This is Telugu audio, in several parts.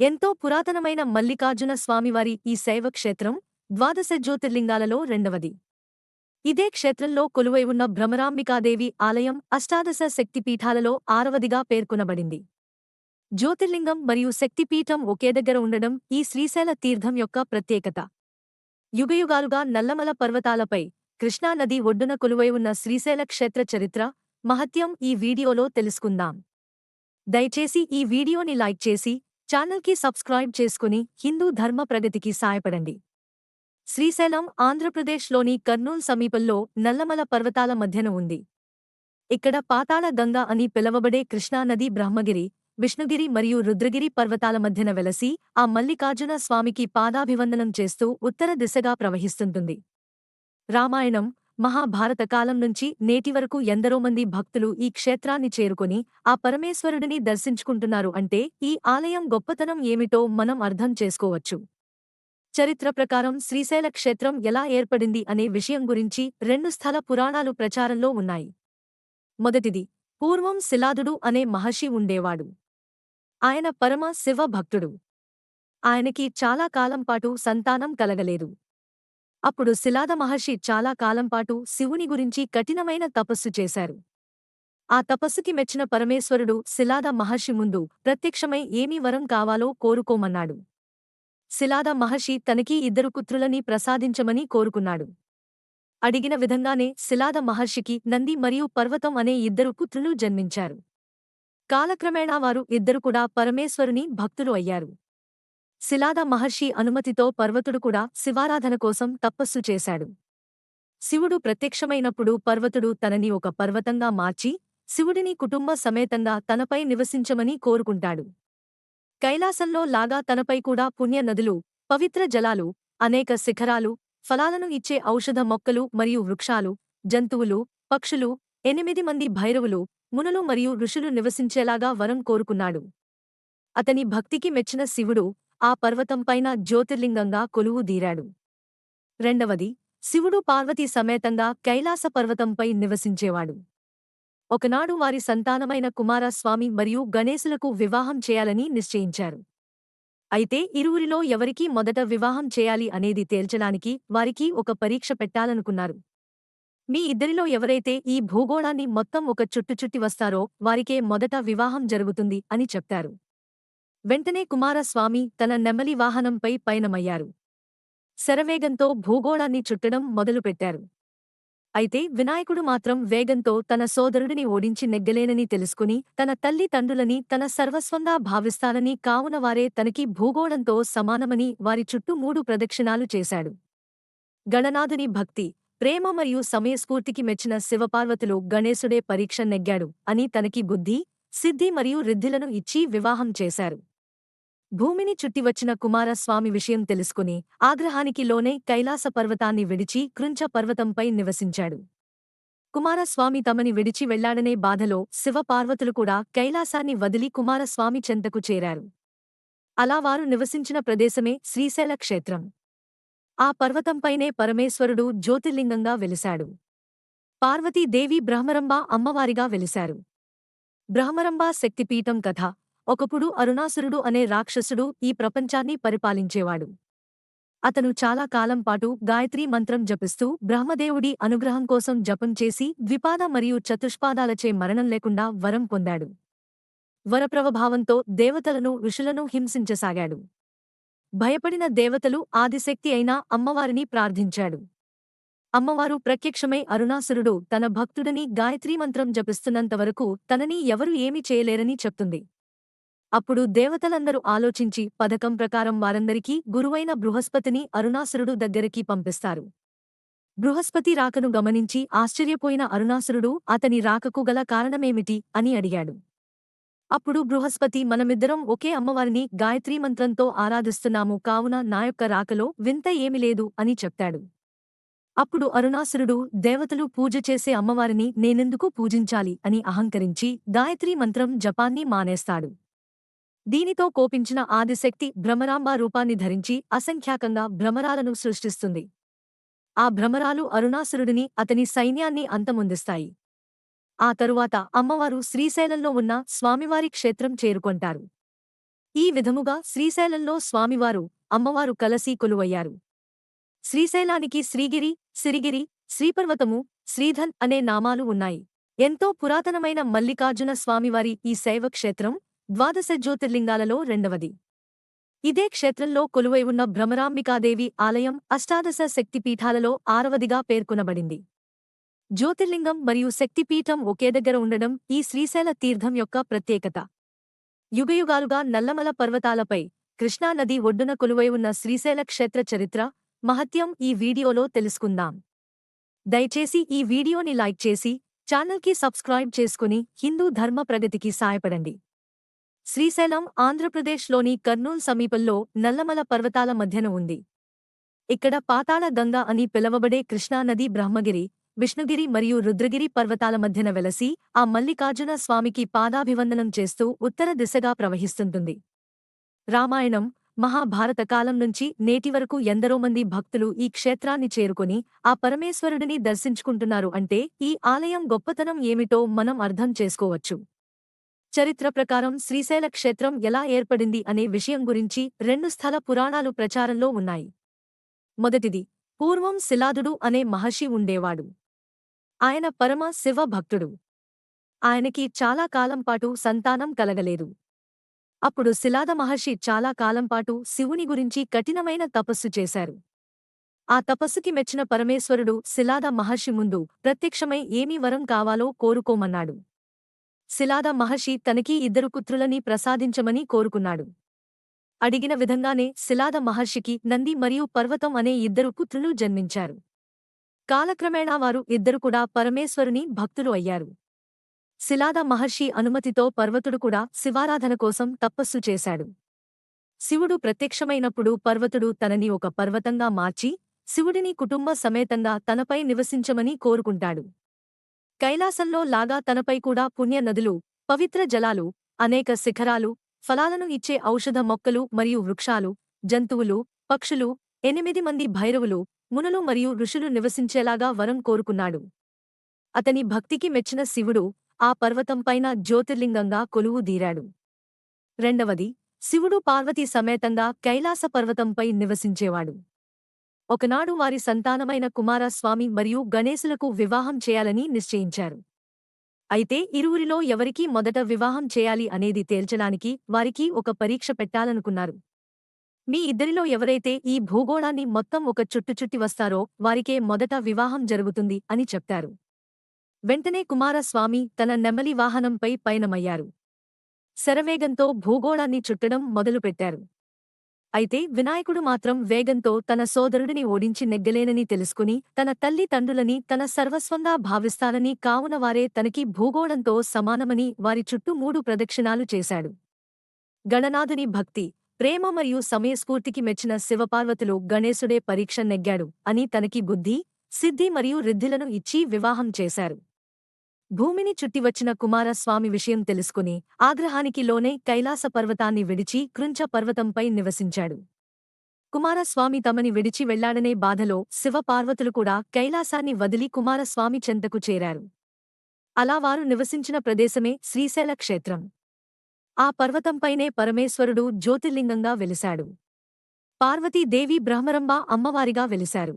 ఎంతో పురాతనమైన మల్లికార్జున స్వామివారి ఈ శైవ క్షేత్రం ద్వాదశ జ్యోతిర్లింగాలలో రెండవది. ఇదే క్షేత్రంలో కొలువై ఉన్న భ్రమరాంబికాదేవి ఆలయం అష్టాదశ శక్తిపీఠాలలో ఆరవదిగా పేర్కొనబడింది. జ్యోతిర్లింగం మరియు శక్తిపీఠం ఒకే దగ్గర ఉండడం ఈ శ్రీశైల తీర్థం యొక్క ప్రత్యేకత. యుగయుగాలుగా నల్లమల పర్వతాలపై కృష్ణానది ఒడ్డున కొలువై ఉన్న శ్రీశైల క్షేత్ర చరిత్ర మహత్యం ఈ వీడియోలో తెలుసుకుందాం. దయచేసి ఈ వీడియోని లైక్ చేసి ఛానల్కి సబ్స్క్రైబ్ చేసుకుని హిందూ ధర్మ ప్రగతికి సాయపడండి శ్రీశైలం ఆంధ్రప్రదేశ్లోని కర్నూల్ సమీపంలో నల్లమల పర్వతాల మధ్యన ఉంది. ఇక్కడ పాతాళ గంగా అని పిలవబడే కృష్ణానది బ్రహ్మగిరి విష్ణుగిరి మరియు రుద్రగిరి పర్వతాల మధ్యన వెలసి ఆ మల్లికార్జున స్వామికి పాదాభివందనం చేస్తూ ఉత్తర దిశగా ప్రవహిస్తుంటుంది. రామాయణం మహాభారత కాలం నుంచి నేటి వరకు ఎందరో మంది భక్తులు ఈ క్షేత్రాన్ని చేరుకొని ఆ పరమేశ్వరుడిని దర్శించుకుంటున్నారు అంటే ఈ ఆలయం గొప్పతనం ఏమిటో మనం అర్థం చేసుకోవచ్చు. చరిత్ర ప్రకారం శ్రీశైల క్షేత్రం ఎలా ఏర్పడింది అనే విషయం గురించి రెండు స్థల పురాణాలు ప్రచారంలో ఉన్నాయి. మొదటిది పూర్వం శిలాదుడు అనే మహర్షి ఉండేవాడు. ఆయన పరమ శివ భక్తుడు. ఆయనకి చాలా కాలంపాటు సంతానం కలగలేదు. అప్పుడు శిలాద మహర్షి చాలా కాలంపాటు శివుని గురించి కఠినమైన తపస్సు చేశారు. ఆ తపస్సుకి మెచ్చిన పరమేశ్వరుడు శిలాద మహర్షి ముందు ప్రత్యక్షమై ఏమీ వరం కావాలో కోరుకోమన్నాడు. శిలాద మహర్షి తనకీ ఇద్దరు పుత్రులని ప్రసాదించమని కోరుకున్నాడు. అడిగిన విధంగానే శిలాద మహర్షికి నంది మరియు పర్వతం అనే ఇద్దరు పుత్రులు జన్మించారు. కాలక్రమేణా వారు ఇద్దరు కూడా పరమేశ్వరుని భక్తులు అయ్యారు. శిలాద మహర్షి అనుమతితో పర్వతుడు కూడా శివారాధన కోసం తపస్సు చేశాడు. శివుడు ప్రత్యక్షమైనప్పుడు పర్వతుడు తనని ఒక పర్వతంగా మార్చి శివుడిని కుటుంబ సమేతంగా తనపై నివసించమని కోరుకుంటాడు. కైలాసంలో లాగా తనపై కూడా పుణ్య నదులు పవిత్ర జలాలు అనేక శిఖరాలు ఫలాలను ఇచ్చే ఔషధ మొక్కలు మరియు వృక్షాలు జంతువులు పక్షులు ఎనిమిది మంది భైరవులు మునులు మరియు ఋషులు నివసించేలాగా వరం కోరుకున్నాడు. అతని భక్తికి మెచ్చిన శివుడు ఆ పర్వతంపైన జ్యోతిర్లింగంగా కొలువు దీరాడు. రెండవది శివుడు పార్వతీ సమేతంగా కైలాస పర్వతంపై నివసించేవాడు. ఒకనాడు వారి సంతానమైన కుమారస్వామి మరియు గణేశులకు వివాహం చేయాలని నిశ్చయించారు. అయితే ఇరువురిలో ఎవరికీ మొదట వివాహం చేయాలి అనేది తేల్చడానికి వారికి ఒక పరీక్ష పెట్టాలనుకున్నారు. మీ ఇద్దరిలో ఎవరైతే ఈ భూగోళాన్ని మొత్తం ఒక చుట్టుచుట్టి వస్తారో వారికే మొదట వివాహం జరుగుతుంది అని చెప్తారు. వెంటనే కుమారస్వామి తన నెమలి వాహనంపై పయనమయ్యారు. శరవేగంతో భూగోళాన్ని చుట్టడం మొదలుపెట్టారు. అయితే వినాయకుడు మాత్రం వేగంతో తన సోదరుడిని ఓడించి నెగ్గలేనని తెలుసుకుని తన తల్లి తండ్రులని తన సర్వస్వంగా భావిస్తానని కావున వారే తనకి భూగోళంతో సమానమని వారి చుట్టూ మూడు ప్రదక్షిణాలు చేశాడు. గణనాథుని భక్తి ప్రేమ మరియు సమయస్ఫూర్తికి మెచ్చిన శివపార్వతులు గణేశుడే పరీక్ష నెగ్గాడు అని తనకి బుద్ధి సిద్ధి మరియు రిద్ధిలను ఇచ్చి వివాహం చేశారు. భూమిని చుట్టివచ్చిన కుమారస్వామి విషయం తెలుసుకుని ఆగ్రహానికి లోనై కైలాస పర్వతాన్ని విడిచి కృంచ పర్వతంపై నివసించాడు. కుమారస్వామి తమని విడిచి వెళ్ళాడనే బాధలో శివపార్వతులు కూడా కైలాసాన్ని వదిలి కుమారస్వామి చెంతకు చేరారు. అలా వారు నివసించిన ప్రదేశమే శ్రీశైల క్షేత్రం. ఆ పర్వతంపైనే పరమేశ్వరుడు జ్యోతిర్లింగంగా వెలిశాడు. పార్వతీదేవి బ్రహ్మరంబ అమ్మవారిగా వెలిశారు. బ్రహ్మరంబ శక్తిపీఠం కథ ఒకప్పుడు అరుణాసురుడు అనే రాక్షసుడు ఈ ప్రపంచాన్ని పరిపాలించేవాడు. అతను చాలా కాలం పాటు గాయత్రీ మంత్రం జపిస్తూ బ్రహ్మదేవుడి అనుగ్రహం కోసం జపం చేసి ద్విపాద మరియు చతుష్పాదాలచే మరణం లేకుండా వరం పొందాడు. వరప్రవభావంతో దేవతలను ఋషులను హింసించసాగాడు. భయపడిన దేవతలు ఆదిశక్తి అయిన అమ్మవారిని ప్రార్థించాడు. అమ్మవారు ప్రత్యక్షమై అరుణాసురుడు తన భక్తుడని గాయత్రీ మంత్రం జపిస్తున్నంతవరకు తనని ఎవరు ఏమి చేయలేరని చెప్తుంది. అప్పుడు దేవతలందరూ ఆలోచించి పథకం ప్రకారం వారందరికీ గురువైన బృహస్పతిని అరుణాసురుడు దగ్గరికి పంపిస్తారు. బృహస్పతి రాకను గమనించి ఆశ్చర్యపోయిన అరుణాసురుడు అతని రాకకు గల కారణమేమిటి? అని అడిగాడు. అప్పుడు బృహస్పతి మనమిద్దరం ఒకే అమ్మవారిని గాయత్రీ మంత్రంతో ఆరాధిస్తున్నాము కావున నా యొక్క రాకలో వింత ఏమి లేదు అని చెప్తాడు. అప్పుడు అరుణాసురుడు దేవతలు పూజ చేసే అమ్మవారిని నేనెందుకు పూజించాలి అని అహంకరించి గాయత్రీ మంత్రం జపాన్ని మానేస్తాడు. దీనితో కోపించిన ఆదిశక్తి భ్రమరాంబ రూపాన్ని ధరించి అసంఖ్యాకంగా భ్రమరాలను సృష్టిస్తుంది. ఆ భ్రమరాలు అరుణాసురుడిని అతని సైన్యాన్ని అంతమొందిస్తాయి. ఆ తరువాత అమ్మవారు శ్రీశైలంలో ఉన్న స్వామివారి క్షేత్రం చేరుకొంటారు. ఈ విధముగా శ్రీశైలంలో స్వామివారు అమ్మవారు కలసి కొలువయ్యారు. శ్రీశైలానికి శ్రీగిరి సిరిగిరి శ్రీపర్వతము శ్రీధన్ అనే నామాలు ఉన్నాయి. ఎంతో పురాతనమైన మల్లికార్జున స్వామివారి ఈ శైవ క్షేత్రం ద్వాదశ జ్యోతిర్లింగాలలో రెండవది. ఇదే క్షేత్రంలో కొలువై ఉన్న భ్రమరాంబికాదేవి ఆలయం అష్టాదశ శక్తిపీఠాలలో ఆరవదిగా పేర్కొనబడింది. జ్యోతిర్లింగం మరియు శక్తిపీఠం ఒకే దగ్గర ఉండడం ఈ శ్రీశైల తీర్థం యొక్క ప్రత్యేకత. యుగయుగాలుగా నల్లమల పర్వతాలపై కృష్ణానది ఒడ్డున కొలువై ఉన్న శ్రీశైల క్షేత్ర చరిత్ర మహత్యం ఈ వీడియోలో తెలుసుకుందాం. దయచేసి ఈ వీడియోని లైక్ చేసి ఛానల్కి సబ్స్క్రైబ్ చేసుకుని హిందూ ధర్మ ప్రగతికి సాయపడండి శ్రీశైలం ఆంధ్రప్రదేశ్లోని కర్నూల్ సమీపంలో నల్లమల పర్వతాల మధ్యన ఉంది. ఇక్కడ పాతాళ గంగా అని పిలవబడే కృష్ణానది బ్రహ్మగిరి విష్ణుగిరి మరియు రుద్రగిరి పర్వతాల మధ్యన వెలసి ఆ మల్లికార్జున స్వామికి పాదాభివందనం చేస్తూ ఉత్తర దిశగా ప్రవహిస్తుంటుంది. రామాయణం మహాభారత కాలం నుంచి నేటి వరకు ఎందరో మంది భక్తులు ఈ క్షేత్రాన్ని చేరుకుని ఆ పరమేశ్వరుడిని దర్శించుకుంటున్నారు అంటే ఈ ఆలయం గొప్పతనం ఏమిటో మనం అర్థం చేసుకోవచ్చు. చరిత్ర ప్రకారం శ్రీశైల క్షేత్రం ఎలా ఏర్పడింది అనే విషయం గురించి రెండు స్థల పురాణాలు ప్రచారంలో ఉన్నాయి. మొదటిది పూర్వం శిలాదుడు అనే మహర్షి ఉండేవాడు. ఆయన పరమ శివ భక్తుడు. ఆయనకి చాలా కాలంపాటు సంతానం కలగలేదు. అప్పుడు శిలాద మహర్షి చాలా కాలంపాటు శివుని గురించి కఠినమైన తపస్సు చేశారు. ఆ తపస్సుకి మెచ్చిన పరమేశ్వరుడు శిలాద మహర్షి ముందు ప్రత్యక్షమై ఏమీ వరం కావాలో కోరుకోమన్నాడు. శిలాద మహర్షి తనకీ ఇద్దరు పుత్రులని ప్రసాదించమని కోరుకున్నాడు. అడిగిన విధంగానే శిలాద మహర్షికి నంది మరియు పర్వతం అనే ఇద్దరు పుత్రులు జన్మించారు. కాలక్రమేణా వారు ఇద్దరు కూడా పరమేశ్వరుని భక్తులు అయ్యారు. శిలాద మహర్షి అనుమతితో పర్వతుడు కూడా శివారాధన కోసం తపస్సు చేశాడు. శివుడు ప్రత్యక్షమైనప్పుడు పర్వతుడు తనని ఒక పర్వతంగా మార్చి శివుడిని కుటుంబ సమేతంగా తనపై నివసించమని కోరుకుంటాడు. కైలాసంలో లాగా తనపై కూడా పుణ్య నదులు పవిత్ర జలాలు అనేక శిఖరాలు ఫలాలను ఇచ్చే ఔషధ మొక్కలు మరియు వృక్షాలు జంతువులు పక్షులు ఎనిమిది మంది భైరవులు మునులు మరియు ఋషులు నివసించేలాగా వరం కోరుకున్నాడు. అతని భక్తికి మెచ్చిన శివుడు ఆ పర్వతంపైన జ్యోతిర్లింగంగా కొలువు దీరాడు. రెండవది శివుడు పార్వతీ సమేతంగా కైలాస పర్వతంపై నివసించేవాడు. ఒకనాడు వారి సంతానమైన కుమారస్వామి మరియు గణేశులకు వివాహం చేయాలని నిశ్చయించారు. అయితే ఇరువురిలో ఎవరికీ మొదట వివాహం చేయాలి అనేది తేల్చడానికి వారికి ఒక పరీక్ష పెట్టాలనుకున్నారు. మీ ఇద్దరిలో ఎవరైతే ఈ భూగోళాన్ని మొత్తం ఒక చుట్టుచుట్టి వస్తారో వారికే మొదట వివాహం జరుగుతుంది అని చెప్తారు. వెంటనే కుమారస్వామి తన నెమలి వాహనంపై పయనమయ్యారు. శరవేగంతో భూగోళాన్ని చుట్టడం మొదలుపెట్టారు. అయితే వినాయకుడు మాత్రం వేగంతో తన సోదరుడిని ఓడించి నెగ్గలేనని తెలుసుకుని తన తల్లి తండ్రులని తన సర్వస్వంగా భావిస్తానని కావున వారే తనకి భూగోళంతో సమానమని వారి చుట్టూ మూడు ప్రదక్షిణాలు చేశాడు. గణనాథుని భక్తి ప్రేమ మరియు సమయస్ఫూర్తికి మెచ్చిన శివపార్వతులు గణేశుడే పరీక్ష నెగ్గాడు అని తనకి బుద్ధి సిద్ధి మరియు రిద్ధిలను ఇచ్చి వివాహం చేశారు. భూమిని చుట్టివచ్చిన కుమారస్వామి విషయం తెలుసుకుని ఆగ్రహానికి లోనే కైలాస పర్వతాన్ని విడిచి కృంచ పర్వతంపై నివసించాడు. కుమారస్వామి తమని విడిచి వెళ్ళాడనే బాధలో శివపార్వతులు కూడా కైలాసాన్ని వదిలి కుమారస్వామి చెంతకు చేరారు. అలా వారు నివసించిన ప్రదేశమే శ్రీశైల క్షేత్రం. ఆ పర్వతంపైనే పరమేశ్వరుడు జ్యోతిర్లింగంగా వెలిశాడు. పార్వతీదేవి బ్రహ్మరంబ అమ్మవారిగా వెలిశారు.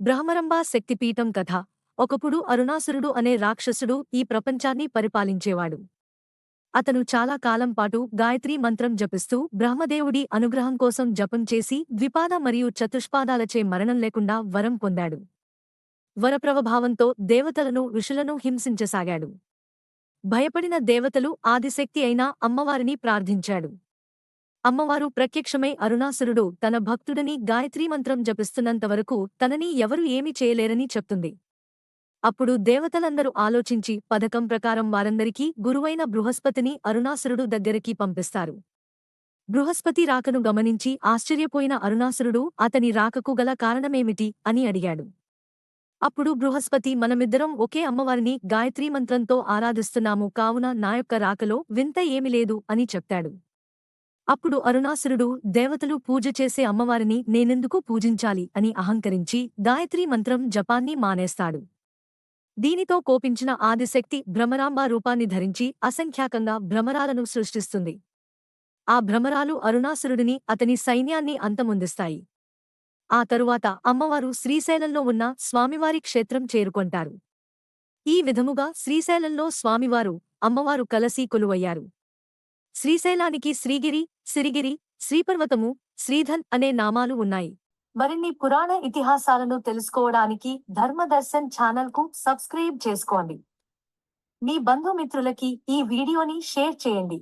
బ్రహ్మరంబ శక్తిపీఠం కథ ఒకప్పుడు అరుణాసురుడు అనే రాక్షసుడు ఈ ప్రపంచాన్ని పరిపాలించేవాడు. అతను చాలా కాలం పాటు గాయత్రీ మంత్రం జపిస్తూ బ్రహ్మదేవుడి అనుగ్రహం కోసం జపం చేసి ద్విపాద మరియు చతుష్పాదాలచే మరణం లేకుండా వరం పొందాడు. వరప్రవభావంతో దేవతలను ఋషులను హింసించసాగాడు. భయపడిన దేవతలు ఆదిశక్తి అయిన అమ్మవారిని ప్రార్థించాడు. అమ్మవారు ప్రత్యక్షమై అరుణాసురుడు తన భక్తుడని గాయత్రీ మంత్రం జపిస్తున్నంతవరకు తనని ఎవరు ఏమీ చేయలేరని చెప్తుంది. అప్పుడు దేవతలందరూ ఆలోచించి పథకం ప్రకారం వారందరికీ గురువైన బృహస్పతిని అరుణాసురుడు దగ్గరికి పంపిస్తారు. బృహస్పతి రాకను గమనించి ఆశ్చర్యపోయిన అరుణాసురుడు అతని రాకకు గల కారణమేమిటి? అని అడిగాడు. అప్పుడు బృహస్పతి మనమిద్దరం ఒకే అమ్మవారిని గాయత్రీ మంత్రంతో ఆరాధిస్తున్నాము కావున నా యొక్క రాకలో వింత ఏమి లేదు అని చెప్తాడు. అప్పుడు అరుణాసురుడు దేవతలు పూజ చేసే అమ్మవారిని నేనెందుకు పూజించాలి అని అహంకరించి గాయత్రీ మంత్రం జపాన్ని మానేస్తాడు. దీనితో కోపించిన ఆదిశక్తి భ్రమరాంబ రూపాన్ని ధరించి అసంఖ్యాకంగా భ్రమరాలను సృష్టిస్తుంది. ఆ భ్రమరాలు అరుణాసురుడిని అతని సైన్యాన్ని అంతమొందిస్తాయి. ఆ తరువాత అమ్మవారు శ్రీశైలంలో ఉన్న స్వామివారి క్షేత్రం చేరుకొంటారు. ఈ విధముగా శ్రీశైలంలో స్వామివారు అమ్మవారు కలసి కొలువయ్యారు. శ్రీశైలానికి శ్రీగిరి సిరిగిరి శ్రీపర్వతము శ్రీధన్ అనే నామాలు ఉన్నాయి. మరిన్ని పురాణ ఇతిహాసాలను తెలుసుకోవడానికి ధర్మదర్శన్ ఛానల్కు సబ్స్క్రైబ్ చేసుకోండి. మీ బంధుమిత్రులకి ఈ వీడియోని షేర్ చేయండి.